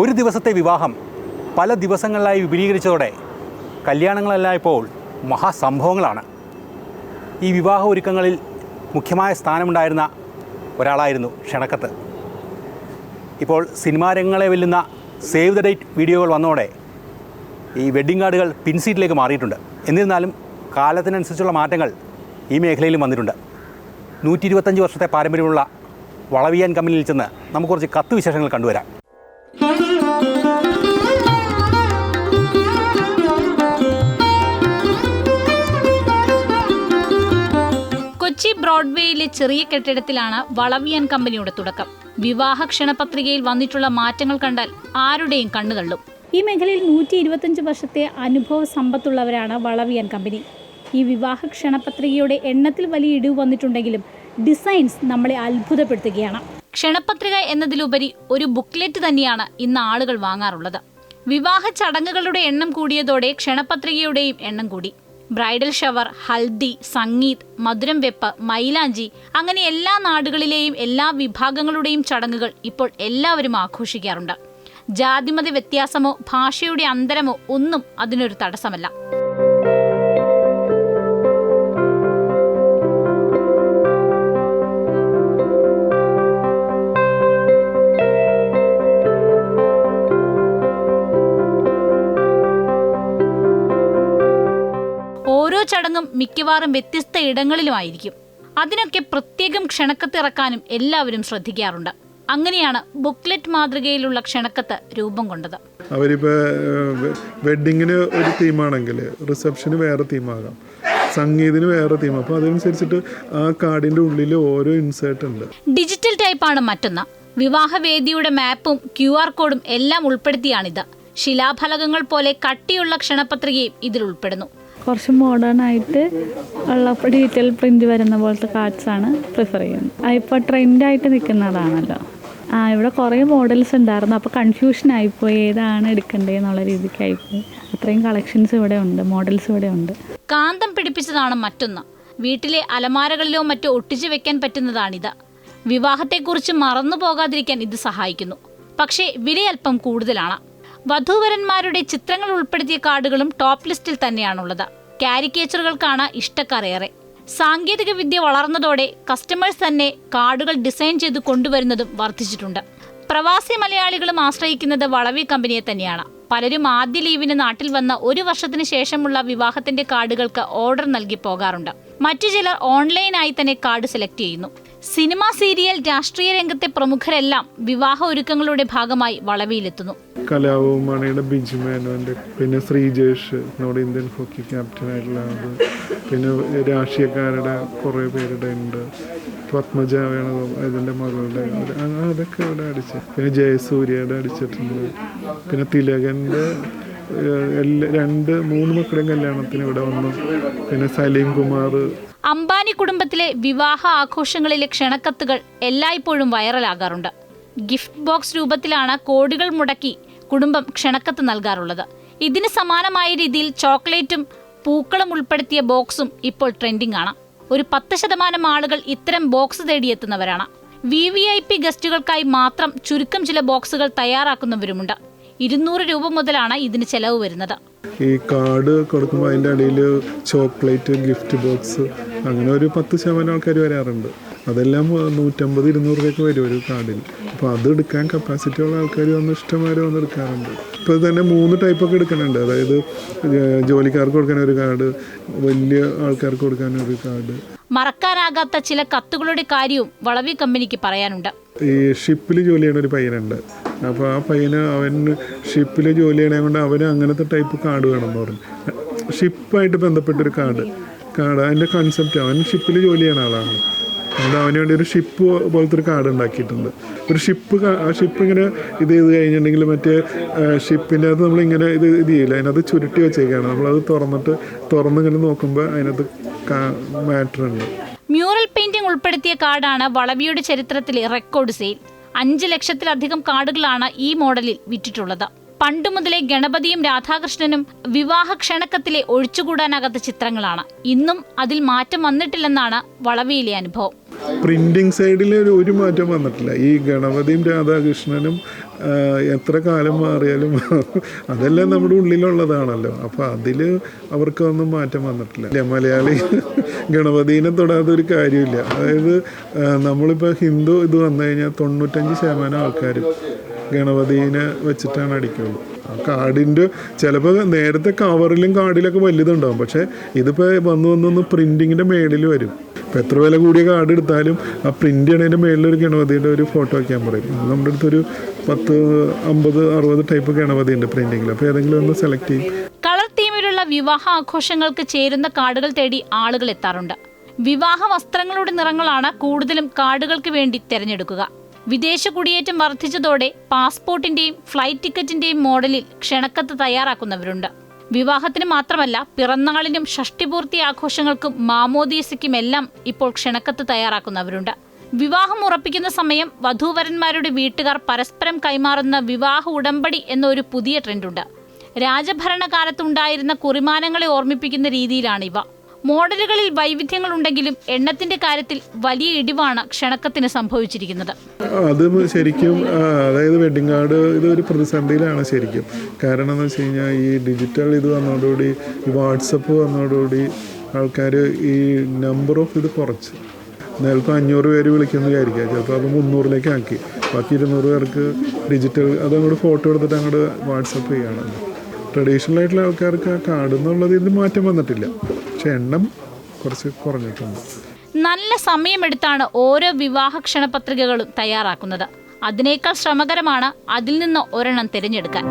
ഒരു ദിവസത്തെ വിവാഹം പല ദിവസങ്ങളിലായി വിപുലീകരിച്ചതോടെ കല്യാണങ്ങളെല്ലാം ഇപ്പോൾ മഹാസംഭവങ്ങളാണ്. ഈ വിവാഹ ഒരുക്കങ്ങളിൽ മുഖ്യമായ സ്ഥാനമുണ്ടായിരുന്ന ഒരാളായിരുന്നു ക്ഷണക്കത്ത്. ഇപ്പോൾ സിനിമാ രംഗങ്ങളെ വെല്ലുന്ന സേവ് ദ ഡേറ്റ് വീഡിയോകൾ വന്നതോടെ ഈ വെഡ്ഡിംഗ് കാർഡുകൾ പിൻസീറ്റിലേക്ക് മാറിയിട്ടുണ്ട്. എന്നിരുന്നാലും കാലത്തിനനുസരിച്ചുള്ള മാറ്റങ്ങൾ ഈ മേഖലയിലും വന്നിട്ടുണ്ട്. നൂറ്റി ഇരുപത്തഞ്ച് വർഷത്തെ പാരമ്പര്യമുള്ള വളവിയാൻ കമ്പനിയിൽ ചെന്ന് നമുക്ക് കുറച്ച് കത്ത് വിശേഷങ്ങൾ കണ്ടുവരാം. ബ്രോഡ്വേയിലെ ചെറിയ കെട്ടിടത്തിലാണ് വളവിയൻ കമ്പനിയുടെ തുടക്കം. വിവാഹ ക്ഷണപത്രികയിൽ വന്നിട്ടുള്ള മാറ്റങ്ങൾ കണ്ടാൽ ആരുടെയും കണ്ണുകള്ളും ഈ മേഖലയിൽ നൂറ്റി ഇരുപത്തഞ്ച് വർഷത്തെ അനുഭവ സമ്പത്തുള്ളവരാണ് വളവിയൻ കമ്പനി. ഈ വിവാഹ ക്ഷണപത്രികയുടെ എണ്ണത്തിൽ വലിയ ഇടിവ് വന്നിട്ടുണ്ടെങ്കിലും ഡിസൈൻസ് നമ്മളെ അത്ഭുതപ്പെടുത്തുകയാണ്. ക്ഷണപത്രിക എന്നതിലുപരി ഒരു ബുക്ക്ലെറ്റ് തന്നെയാണ് ഇന്ന് ആളുകൾ വാങ്ങാറുള്ളത്. വിവാഹ ചടങ്ങുകളുടെ എണ്ണം കൂടിയതോടെ ക്ഷണപത്രികയുടെയും എണ്ണം കൂടി. ബ്രൈഡൽ ഷവർ ഹൽദി സംഗീത് മധുരം വെപ്പ് മൈലാഞ്ചി അങ്ങനെ എല്ലാ നാടുകളിലെയും എല്ലാ വിഭാഗങ്ങളുടെയും ചടങ്ങുകൾ ഇപ്പോൾ എല്ലാവരും ആഘോഷിക്കാറുണ്ട്. ജാതിമത വ്യത്യാസമോ ഭാഷയുടെ അന്തരമോ ഒന്നും അതിനൊരു തടസ്സമല്ല. ചടങ്ങും മിക്കവാറും വ്യത്യസ്ത ഇടങ്ങളിലുമായിരിക്കും. അതിനൊക്കെ പ്രത്യേകം ക്ഷണക്കത്ത് ഇറക്കാനും എല്ലാവരും ശ്രദ്ധിക്കാറുണ്ട്. അങ്ങനെയാണ് ബുക്ക്ലെറ്റ് മാതൃകയിലുള്ള ക്ഷണക്കത്ത് രൂപം കൊണ്ടത്. അവരിപ്പോൾ വെഡ്ഡിങ്ങിന് ഒരു തീമാണെങ്കിൽ റിസപ്ഷന് വേറെ തീമാകാം. സംഗീതിന് വേറെ തീം അപ്പോൾ അതനുസരിച്ചിട്ട് ആ കാർഡിന്റെ ഉള്ളിൽ ഓരോ ഇൻസേർട്ട് ഉണ്ട്. ഡിജിറ്റൽ ടൈപ്പാണ് മറ്റൊന്ന്. വിവാഹവേദിയുടെ മാപ്പും ക്യു ആർ കോഡും എല്ലാം ഉൾപ്പെടുത്തിയാണിത്. ശിലാഫലകങ്ങൾ പോലെ കട്ടിയുള്ള ക്ഷണപത്രികയും ഇതിൽ ഉൾപ്പെടുന്നു. കുറച്ച് മോഡേൺ ആയിട്ട് ഉള്ള ഡീറ്റെയിൽ പ്രിന്റ് വരുന്ന പോലത്തെ കാർഡ്സ് ആണ് പ്രിഫർ ചെയ്യുന്നത്. ആ ഇപ്പോൾ ട്രെൻഡായിട്ട് നിൽക്കുന്നതാണല്ലോ. ആ ഇവിടെ കുറേ മോഡൽസ് ഉണ്ടായിരുന്നു. അപ്പോൾ കൺഫ്യൂഷൻ ആയിപ്പോയി. ഏതാണ് എടുക്കേണ്ടത് എന്നുള്ള രീതിക്ക് ആയിപ്പോയി. അത്രയും കളക്ഷൻസ് ഇവിടെ ഉണ്ട് മോഡൽസ് ഇവിടെ ഉണ്ട്. കാന്തം പിടിപ്പിച്ചതാണ് മറ്റൊന്ന്. വീട്ടിലെ അലമാരകളിലോ മറ്റോ ഒട്ടിച്ചു വെക്കാൻ പറ്റുന്നതാണിത്. വിവാഹത്തെക്കുറിച്ച് മറന്നു പോകാതിരിക്കാൻ ഇത് സഹായിക്കുന്നു. പക്ഷേ വിലയല്പം കൂടുതലാണ്. വധൂവരന്മാരുടെ ചിത്രങ്ങൾ ഉൾപ്പെടുത്തിയ കാർഡുകളും ടോപ്പ് ലിസ്റ്റിൽ തന്നെയാണുള്ളത്. കാരിക്കേച്ചറുകൾക്കാണ് ഇഷ്ടക്കാരേറെ സാങ്കേതിക വിദ്യ വളർന്നതോടെ കസ്റ്റമേഴ്സ് തന്നെ കാർഡുകൾ ഡിസൈൻ ചെയ്ത് കൊണ്ടുവരുന്നതും വർദ്ധിച്ചിട്ടുണ്ട്. പ്രവാസി മലയാളികളും ആശ്രയിക്കുന്നത് വളവി കമ്പനിയെ തന്നെയാണ്. പലരും ആദ്യ ലീവിന് നാട്ടിൽ വന്ന ഒരു വർഷത്തിന് ശേഷമുള്ള വിവാഹത്തിന്റെ കാർഡുകൾക്ക് ഓർഡർ നൽകി പോകാറുണ്ട്. മറ്റു ചിലർ ഓൺലൈനായി തന്നെ കാർഡ് സെലക്ട് ചെയ്യുന്നു. സിനിമ സീരിയൽ രാഷ്ട്രീയ രംഗത്തെ പ്രമുഖരെല്ലാം വിവാഹ ഒരുക്കങ്ങളുടെ ഭാഗമായി വളവിയിലെത്തുന്നു. കലാഭവമാണിയുടെ ബിജു മേനോന്റെ പിന്നെ ശ്രീജേഷ് നമ്മുടെ ഇന്ത്യൻ ഹോക്കി ക്യാപ്റ്റൻ ആയിട്ടുള്ള പിന്നെ രാഷ്ട്രീയക്കാരുടെ കുറേ പേരുടെ ഉണ്ട്. പത്മജ ഇതിന്റെ മകളുടെ അതൊക്കെ ഇവിടെ അടിച്ച് പിന്നെ ജയസൂര്യയുടെ അടിച്ചിട്ടുണ്ട്. പിന്നെ തിലകന്റെ എല്ലാ രണ്ട് മൂന്ന് മക്കളുടെയും കല്യാണത്തിന് ഇവിടെ വന്നു. പിന്നെ സലീം കുമാർ അംബാനി കുടുംബത്തിലെ വിവാഹ ആഘോഷങ്ങളിലെ ക്ഷണക്കത്തുകൾ എല്ലായ്പ്പോഴും വൈറലാകാറുണ്ട്. ഗിഫ്റ്റ് ബോക്സ് രൂപത്തിലാണ് കോടികൾ മുടക്കി കുടുംബം ക്ഷണക്കത്ത് നൽകാറുള്ളത്. ഇതിന് സമാനമായ രീതിയിൽ ചോക്ലേറ്റും പൂക്കളും ഉൾപ്പെടുത്തിയ ബോക്സും ഇപ്പോൾ ട്രെൻഡിംഗ് ആണ്. ഒരു പത്ത് ശതമാനം ആളുകൾ ഇത്തരം ബോക്സ് തേടിയെത്തുന്നവരാണ്. വി വി ഐ പി ഗസ്റ്റുകൾക്കായി മാത്രം ചുരുക്കം ചില ബോക്സുകൾ തയ്യാറാക്കുന്നവരുമുണ്ട്. ഇരുന്നൂറ് രൂപ മുതലാണ് ഇതിന് ചെലവ് വരുന്നത്. ഈ കാർഡ് കൊടുക്കുമ്പോൾ അതിന്റെ അടിയിൽ ചോക്ലേറ്റ് ഗിഫ്റ്റ് ബോക്സ് അങ്ങനെ ഒരു പത്ത് ശതമാനം ആൾക്കാർ വരാറുണ്ട്. അതെല്ലാം നൂറ്റമ്പത് ഇരുന്നൂറ് രൂപയ്ക്ക് വരും ഒരു കാർഡിൽ. അപ്പോൾ അത് എടുക്കാൻ കപ്പാസിറ്റി ഉള്ള ആൾക്കാർ വന്ന് ഇഷ്ടംമാരെ വന്ന് എടുക്കാറുണ്ട്. ഇപ്പോൾ തന്നെ മൂന്ന് ടൈപ്പൊക്കെ എടുക്കുന്നുണ്ട്. അതായത് ജോലിക്കാർക്ക് കൊടുക്കാൻ ഒരു കാർഡ് വലിയ ആൾക്കാർക്ക് കൊടുക്കാൻ ഒരു കാർഡ്. മറക്കാനാകാത്ത ചില കത്തുകളുടെ കാര്യവും വളവി കമ്പനിക്ക് പറയാനുണ്ട്. ഈ ഷിപ്പിൽ ജോലി ചെയ്യണ ഒരു പയ്യനുണ്ട്. അപ്പോൾ ആ പയ്യന് അവൻ ഷിപ്പിൽ ജോലി ചെയ്യണേ കൊണ്ട് അവന് അങ്ങനത്തെ ടൈപ്പ് കാർഡ് വേണമെന്ന് പറഞ്ഞു. ഷിപ്പായിട്ട് ബന്ധപ്പെട്ടൊരു കാർഡ് കാർഡ് അതിന്റെ കൺസെപ്റ്റ് അവൻ ഷിപ്പിൽ ജോലി ചെയ്യുന്ന ആളാണ്. അതുകൊണ്ട് അവന് വേണ്ടി ഒരു ഷിപ്പ് പോലത്തെ ഒരു കാർഡ് ഉണ്ടാക്കിയിട്ടുണ്ട്. ഒരു ഷിപ്പ് ആ ഷിപ്പ് ഇങ്ങനെ ഇത് ചെയ്ത് കഴിഞ്ഞിട്ടുണ്ടെങ്കിൽ മറ്റേ ഷിപ്പിന്റെ അകത്ത് നമ്മളിങ്ങനെ ഇത് ഇത് ചെയ്യില്ല. അതിനകത്ത് ചുരുട്ടി വെച്ചേക്കാണ്. നമ്മളത് തുറന്നിട്ട് തുറന്നിങ്ങനെ നോക്കുമ്പോൾ അതിനകത്ത് മാറ്റർ ഉണ്ട്. മ്യൂറൽ പെയിന്റിംഗ് ഉൾപ്പെടുത്തിയ കാർഡാണ് വളവിയുടെ ചരിത്രത്തിലെ റെക്കോർഡ് സെയിൽ അഞ്ച് ലക്ഷത്തിലധികം കാർഡുകളാണ് ഈ മോഡലിൽ വിറ്റിട്ടുള്ളത്. പണ്ടു മുതലേ ഗണപതിയും രാധാകൃഷ്ണനും വിവാഹ ക്ഷണക്കത്തിലെ ഒഴിച്ചുകൂടാനാകാത്ത ചിത്രങ്ങളാണ്. ഇന്നും അതിൽ മാറ്റം വന്നിട്ടില്ലെന്നാണ് വളവിയിലെ അനുഭവം. പ്രിന്റിംഗ് സൈഡിൽ ഒരു ഒരു മാറ്റം വന്നിട്ടില്ല. ഈ ഗണപതിയും രാധാകൃഷ്ണനും എത്ര കാലം മാറിയാലും അതെല്ലാം നമ്മുടെ ഉള്ളിലുള്ളതാണല്ലോ. അപ്പോൾ അതിൽ അവർക്കൊന്നും മാറ്റം വന്നിട്ടില്ല. മലയാളി ഗണപതിനെ തൊടാത്ത ഒരു കാര്യമില്ല. അതായത് നമ്മളിപ്പോൾ ഹിന്ദു ഇത് വന്നു കഴിഞ്ഞാൽ തൊണ്ണൂറ്റഞ്ച് ശതമാനം ആൾക്കാരും ഗണപതിനെ വെച്ചിട്ടാണ് അടിക്കുള്ളൂ ആ കാർഡിന്റെ ചിലപ്പോൾ നേരത്തെ കവറിലും കാർഡിലൊക്കെ വലുതുണ്ടാവും. പക്ഷേ ഇതിപ്പോൾ വന്ന് വന്ന് വന്ന് പ്രിന്റിങ്ങിന്റെ മേളിൽ വരും. ഇപ്പോൾ എത്ര വില കൂടിയ കാർഡ് എടുത്താലും ആ പ്രിന്റ് ചെയ്യണതിന്റെ മേളിൽ ഒരു ഗണപതിയുടെ ഒരു ഫോട്ടോ വയ്ക്കാൻ പറയും. നമ്മുടെ അടുത്തൊരു പത്ത് അമ്പത് അറുപത് ടൈപ്പ് ഗണപതി ഉണ്ട് പ്രിന്റിങ്ങിൽ അപ്പോൾ ഏതെങ്കിലും ഒന്ന് സെലക്ട് ചെയ്യും. കളർ തീമിലുള്ള വിവാഹ ആഘോഷങ്ങൾക്ക് ചേരുന്ന കാർഡുകൾ തേടി ആളുകൾ എത്താറുണ്ട്. വിവാഹ വസ്ത്രങ്ങളുടെ നിറങ്ങളാണ് കൂടുതലും കാർഡുകൾക്ക് വേണ്ടി തിരഞ്ഞെടുക്കുക. വിദേശ കുടിയേറ്റം വർദ്ധിച്ചതോടെ പാസ്പോർട്ടിന്റെയും ഫ്ലൈറ്റ് ടിക്കറ്റിന്റെയും മോഡലിൽ ക്ഷണക്കത്ത് തയ്യാറാക്കുന്നവരുണ്ട്. വിവാഹത്തിന് മാത്രമല്ല പിറന്നാളിനും ഷഷ്ടിപൂർത്തി ആഘോഷങ്ങൾക്കും മാമോദീസയ്ക്കും എല്ലാം ഇപ്പോൾ ക്ഷണക്കത്ത് തയ്യാറാക്കുന്നവരുണ്ട്. വിവാഹം ഉറപ്പിക്കുന്ന സമയം വധൂവരന്മാരുടെ വീട്ടുകാർ പരസ്പരം കൈമാറുന്ന വിവാഹ ഉടമ്പടി എന്നൊരു പുതിയ ട്രെൻഡുണ്ട്. രാജഭരണകാലത്തുണ്ടായിരുന്ന കുറിമാനങ്ങളെ ഓർമ്മിപ്പിക്കുന്ന രീതിയിലാണ് ഇവ മോഡലുകളിൽ വൈവിധ്യങ്ങൾ ഉണ്ടെങ്കിലും എണ്ണത്തിന്റെ കാര്യത്തിൽ വലിയ ഇടിവാണ് ക്ഷണക്കത്തിന് സംഭവിച്ചിരിക്കുന്നത്. അത് ശരിക്കും അതായത് വെഡിങ് കാർഡ് ഇത് ഒരു പ്രതിസന്ധിയിലാണ് ശരിക്കും. കാരണം എന്ന് വെച്ച് കഴിഞ്ഞാൽ ഈ ഡിജിറ്റൽ ഇത് വന്നതോടുകൂടി വാട്സപ്പ് വന്നതോടുകൂടി ആൾക്കാർ ഈ നമ്പർ ഓഫ് ഇത് കുറച്ച്. ചിലപ്പോൾ അഞ്ഞൂറ് പേര് വിളിക്കുന്ന വിചാരിക്കുക. ചിലപ്പോൾ അത് മുന്നൂറിലേക്ക് ആക്കി. ബാക്കി ഇരുന്നൂറ് പേർക്ക് ഡിജിറ്റൽ അത് അങ്ങോട്ട് ഫോട്ടോ എടുത്തിട്ട് അങ്ങോട്ട് വാട്സപ്പ് ചെയ്യണം. ട്രഡീഷണൽ ആയിട്ടുള്ള ആൾക്കാർക്ക് ആ കാർഡ് എന്നുള്ളത് ഇത് മാറ്റം വന്നിട്ടില്ല. എണ്ണം കുറച്ച് കുറഞ്ഞിട്ടുണ്ട്. നല്ല സമയമെടുത്താണ് ഓരോ വിവാഹ ക്ഷണപത്രികകളും തയ്യാറാക്കുന്നത്. അതിനേക്കാൾ ശ്രമകരമാണ് അതിൽ നിന്ന് ഒരെണ്ണം തിരഞ്ഞെടുക്കാൻ.